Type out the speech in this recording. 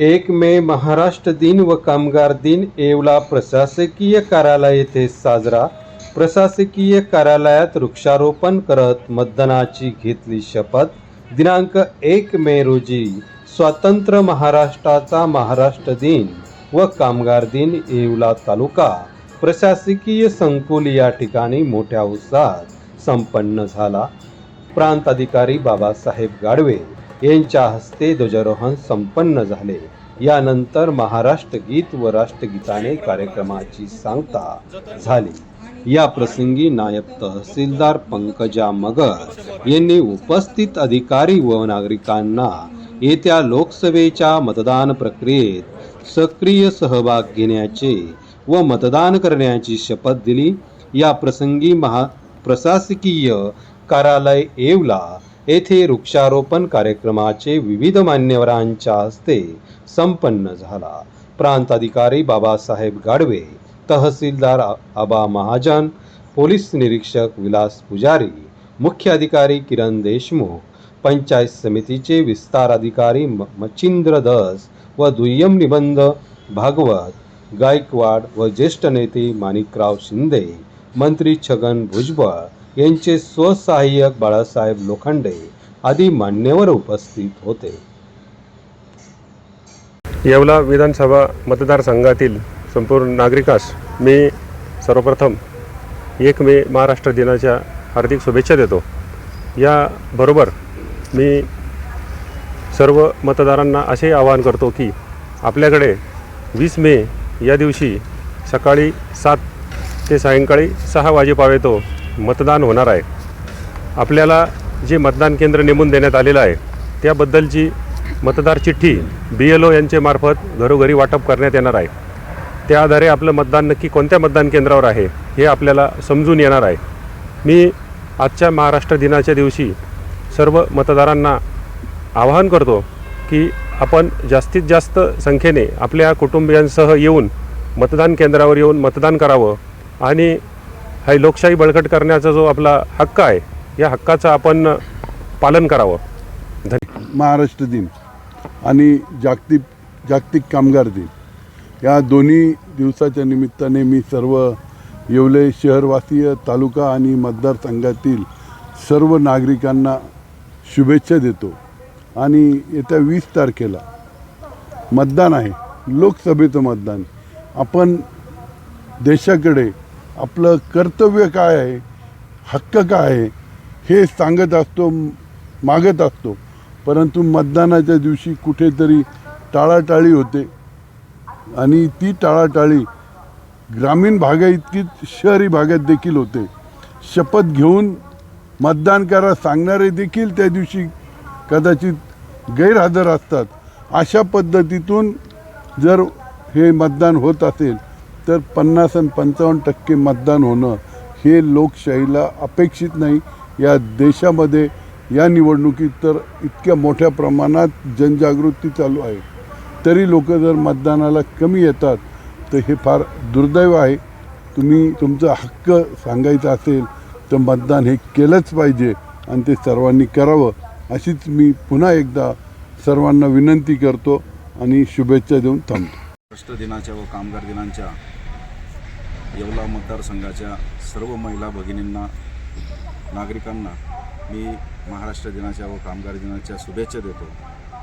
एक मे महाराष्ट्र दिन व कामगार दिन येवला प्रशासकीय कार्यालय येथे साजरा. प्रशासकीय कार्यालयात वृक्षारोपण करत मतदानाची घेतली शपथ. दिनांक एक मे रोजी स्वतंत्र महाराष्ट्राचा महाराष्ट्र दिन व कामगार दिन येवला तालुका. प्रशासकीय संकुल या ठिकाणी मोठ्या उत्साहात संपन्न झाला. प्रांताधिकारी बाबासाहेब गाडवे. यांच्या हस्ते ध्वजारोहण संपन्न झाले. यानंतर महाराष्ट्र गीत व राष्ट्रगीताने कार्यक्रमाची सांगता झाली. या प्रसंगी नायब तहसीलदार पंकजा मगर यांनी उपस्थित अधिकारी व नागरिकांना येत्या लोकसभेच्या मतदान प्रक्रियेत सक्रिय सहभाग घेण्याचे व मतदान करण्याची शपथ दिली. या प्रसंगी महा प्रशासकीय कार्यालय येवला येथे वृक्षारोपण कार्यक्रमाचे विविध मान्यवरांच्या हस्ते संपन्न झाला. प्रांताधिकारी बाबासाहेब गाडवे तहसीलदार आबा महाजन पोलीस निरीक्षक विलास पुजारी मुख्य अधिकारी किरण देशमुख पंचायत समितीचे विस्तार अधिकारी म- मच्छिंद्र दस व दुय्यम निबंध भागवत गायकवाड व ज्येष्ठ नेते माणिकराव शिंदे मंत्री छगन भुजबळ यांचे स्वसहाय्यक बाळासाहेब लोखंडे आदी मान्यवर उपस्थित होते. येवला विधानसभा मतदारसंघातील संपूर्ण नागरिकास मी सर्वप्रथम एक मे महाराष्ट्र दिनाच्या हार्दिक शुभेच्छा देतो. याबरोबर मी सर्व मतदारांना असे आवाहन करतो की आपल्याकडे वीस मे या दिवशी सकाळी सात ते सायंकाळी सहा वाजेपावेतो मतदान होणार आहे. आपल्याला जे मतदान केंद्र नेमून देण्यात आलेलं आहे त्याबद्दलची मतदार चिठ्ठी बी एल ओ यांच्यामार्फत घरोघरी वाटप करण्यात येणार आहे. त्या आधारे आपलं मतदान नक्की कोणत्या मतदान केंद्रावर आहे हे आपल्याला समजून येणार आहे. मी आजच्या महाराष्ट्र दिनाच्या दिवशी सर्व मतदारांना आवाहन करतो की आपण जास्तीत जास्त संख्येने आपल्या कुटुंबियांसह येऊन मतदान केंद्रावर येऊन मतदान करावं आणि हा लोकशाही बळकट करण्याचा जो आपला हक्क आहे या हक्काचं आपण पालन करावं. महाराष्ट्र दिन आणि जागतिक जागतिक कामगार दिन. या दोन्ही दिवसाच्या निमित्ताने मी सर्व येवले शहरवासीय तालुका आणि मतदारसंघातील सर्व नागरिकांना शुभेच्छा देतो. आणि येत्या वीस तारखेला मतदान आहे लोकसभेचं मतदान. आपण देशाकडे आपलं कर्तव्य काय आहे? हक्क काय आहे? हे सांगत असतो मागत असतो. परंतु मतदानाच्या दिवशी कुठेतरी टाळाटाळी होते. आणि ती टाळाटाळी ग्रामीण भागाइतकीच शहरी भागात देखील होते. शपथ घेऊन मतदान करा सांगणारे देखील त्या दिवशी कदाचित गैरहजर असतात. अशा पद्धतीतून जर हे मतदान होत असेल तर पन्नास आणि पंचावन्न टक्के मतदान होणं हे लोकशाहीला अपेक्षित नाही. या देशामध्ये या निवडणुकीत तर इतक्या मोठ्या प्रमाणात जनजागृती चालू आहे. तरी लोक जर मतदानाला कमी येतात तर हे फार दुर्दैव आहे. तुम्ही तुमचा हक्क सांगायचा असेल तर मतदान हे केलंच पाहिजे आणि ते सर्वांनी करावं अशीच मी पुन्हा एकदा सर्वांना विनंती करतो आणि शुभेच्छा देऊन थांबतो. राष्ट्र दिनाच्या व कामगार दिनांच्या येवला मतदारसंघाच्या सर्व महिला भगिनींना नागरिकांना मी महाराष्ट्र दिनाच्या व कामगार दिनाच्या शुभेच्छा देतो.